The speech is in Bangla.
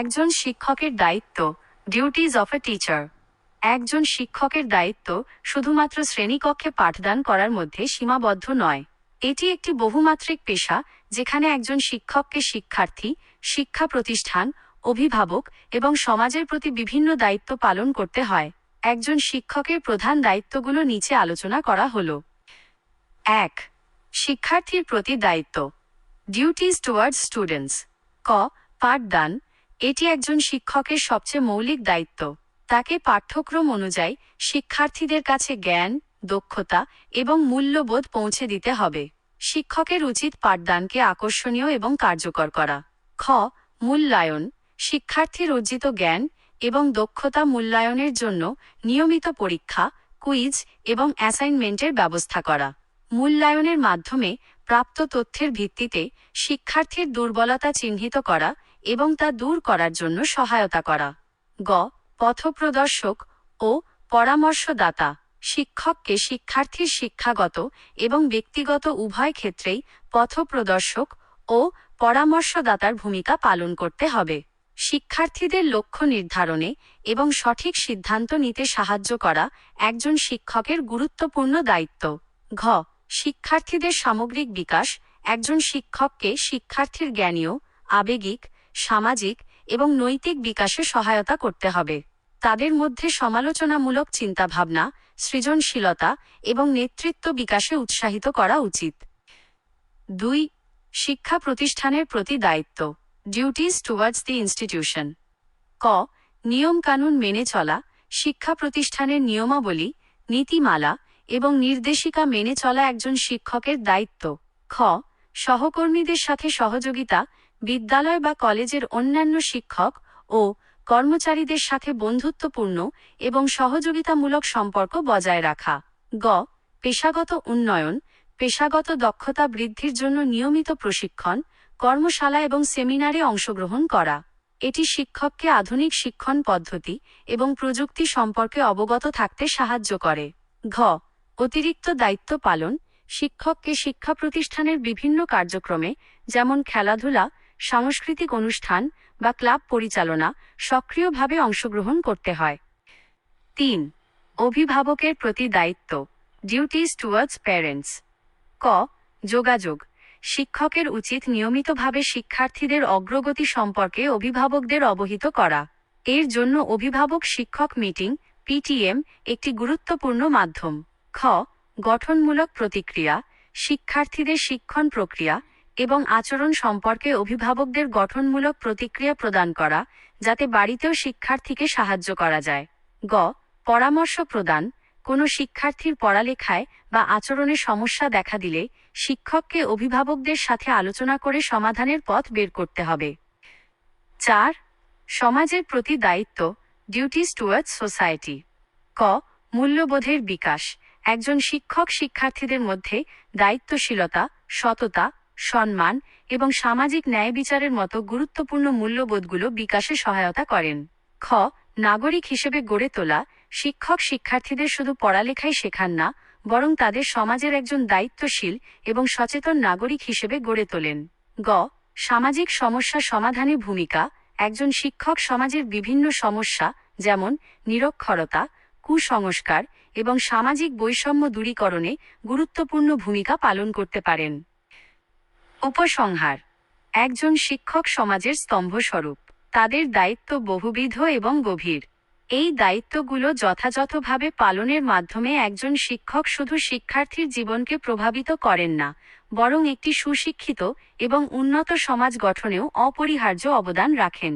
একজন শিক্ষকের দায়িত্ব ডিউটিজ অফ এ টিচার একজন শিক্ষকের দায়িত্ব শুধুমাত্র শ্রেণীকক্ষে পাঠদান করার মধ্যে সীমাবদ্ধ নয়। এটি একটি বহুমাত্রিক পেশা, যেখানে একজন শিক্ষককে শিক্ষার্থী, শিক্ষা প্রতিষ্ঠান, অভিভাবক এবং সমাজের প্রতি বিভিন্ন দায়িত্ব পালন করতে হয়। একজন শিক্ষকের প্রধান দায়িত্বগুলো নিচে আলোচনা করা হল। এক, শিক্ষার্থীর প্রতি দায়িত্ব। ডিউটিজ টুয়ার্ডস স্টুডেন্টস ক, পাঠদান। এটি একজন শিক্ষকের সবচেয়ে মৌলিক দায়িত্ব। তাকে পাঠ্যক্রম অনুযায়ী শিক্ষার্থীদের কাছে জ্ঞান, দক্ষতা এবং মূল্যবোধ পৌঁছে দিতে হবে। শিক্ষকের উচিত পাঠদানকে আকর্ষণীয় এবং কার্যকর করা। খ. মূল্যায়ন। শিক্ষার্থীর অর্জিত জ্ঞান এবং দক্ষতা মূল্যায়নের জন্য নিয়মিত পরীক্ষা, কুইজ এবং অ্যাসাইনমেন্টের ব্যবস্থা করা। মূল্যায়নের মাধ্যমে প্রাপ্ত তথ্যের ভিত্তিতে শিক্ষার্থীর দুর্বলতা চিহ্নিত করা এবং তা দূর করার জন্য সহায়তা করা। গ. পথপ্রদর্শক ও পরামর্শদাতা, শিক্ষককে শিক্ষার্থীর শিক্ষাগত এবং ব্যক্তিগত উভয় ক্ষেত্রেই পথপ্রদর্শক ও পরামর্শদাতার ভূমিকা পালন করতে হবে। শিক্ষার্থীদের লক্ষ্য নির্ধারণে এবং সঠিক সিদ্ধান্ত নিতে সাহায্য করা একজন শিক্ষকের গুরুত্বপূর্ণ দায়িত্ব। ঘ. শিক্ষার্থীদের সামগ্রিক বিকাশ, একজন শিক্ষককে শিক্ষার্থীর জ্ঞানীয়, আবেগিক সামাজিক এবং নৈতিক বিকাশে সহায়তা করতে হবে। তাদের মধ্যে সমালোচনামূলক চিন্তাভাবনা, সৃজনশীলতা এবং নেতৃত্ব বিকাশে উৎসাহিত করা উচিত। দুই, শিক্ষা প্রতিষ্ঠানের প্রতি দায়িত্ব ডিউটিজ টুয়ার্ডস দি ইনস্টিটিউশন ক, নিয়মকানুন মেনে চলা, শিক্ষা প্রতিষ্ঠানের নিয়মাবলী, নীতিমালা এবং নির্দেশিকা মেনে চলা একজন শিক্ষকের দায়িত্ব। খ, সহকর্মীদের সাথে সহযোগিতা বিদ্যালয় বা কলেজের অন্যান্য শিক্ষক ও কর্মচারীদের সাথে বন্ধুত্বপূর্ণ এবং সহযোগিতামূলক সম্পর্ক বজায় রাখা। গ. পেশাগত উন্নয়ন। পেশাগত দক্ষতা বৃদ্ধির জন্য নিয়মিত প্রশিক্ষণ, কর্মশালা এবং সেমিনারে অংশগ্রহণ করা। এটি শিক্ষককে আধুনিক শিক্ষণ পদ্ধতি এবং প্রযুক্তি সম্পর্কে অবগত থাকতে সাহায্য করে। ঘ. অতিরিক্ত দায়িত্ব পালন। শিক্ষককে শিক্ষা প্রতিষ্ঠানের বিভিন্ন কার্যক্রমে, যেমন খেলাধুলা সাংস্কৃতিক অনুষ্ঠান বা ক্লাব পরিচালনা সক্রিয়ভাবে অংশগ্রহণ করতে হয়। তিন, অভিভাবকের প্রতি দায়িত্ব ডিউটিজ টুয়ার্ডস প্যারেন্টস ক, যোগাযোগ, শিক্ষকের উচিত নিয়মিতভাবে শিক্ষার্থীদের অগ্রগতি সম্পর্কে অভিভাবকদের অবহিত করা। এর জন্য অভিভাবক শিক্ষক মিটিং, পিটিএম, একটি গুরুত্বপূর্ণ মাধ্যম। খ, গঠনমূলক প্রতিক্রিয়া, শিক্ষার্থীদের শিক্ষণ প্রক্রিয়া এবং আচরণ সম্পর্কে অভিভাবকদের গঠনমূলক প্রতিক্রিয়া প্রদান করা, যাতে বাড়িতেও শিক্ষার্থীকে সাহায্য করা যায়। গ, পরামর্শ প্রদান। কোনো শিক্ষার্থীর পড়ালেখায় বা আচরণে সমস্যা দেখা দিলে শিক্ষককে অভিভাবকদের সাথে আলোচনা করে সমাধানের পথ বের করতে হবে। চার, সমাজের প্রতি দায়িত্ব ডিউটিস টুয়ার্ডস সোসাইটি ক, মূল্যবোধের বিকাশ। একজন শিক্ষক শিক্ষার্থীদের মধ্যে দায়িত্বশীলতা, সততা সম্মান এবং সামাজিক ন্যায় বিচারের মতো গুরুত্বপূর্ণ মূল্যবোধগুলো বিকাশে সহায়তা করেন। খ. নাগরিক হিসেবে গড়ে তোলা। শিক্ষক শিক্ষার্থীদের শুধু পড়ালেখাই শেখান না, বরং তাদের সমাজের একজন দায়িত্বশীল এবং সচেতন নাগরিক হিসেবে গড়ে তোলেন। গ. সামাজিক সমস্যা সমাধানে ভূমিকা। একজন শিক্ষক সমাজের বিভিন্ন সমস্যা, যেমন নিরক্ষরতা, কুসংস্কার এবং সামাজিক বৈষম্য দূরীকরণে গুরুত্বপূর্ণ ভূমিকা পালন করতে পারেন। উপসংহার। একজন শিক্ষক সমাজের স্তম্ভস্বরূপ। তাদের দায়িত্ব বহুবিধ এবং গভীর। এই দায়িত্বগুলো যথাযথভাবে পালনের মাধ্যমে একজন শিক্ষক শুধু শিক্ষার্থীর জীবনকে প্রভাবিত করেন না, বরং একটি সুশিক্ষিত এবং উন্নত সমাজ গঠনেও অপরিহার্য অবদান রাখেন।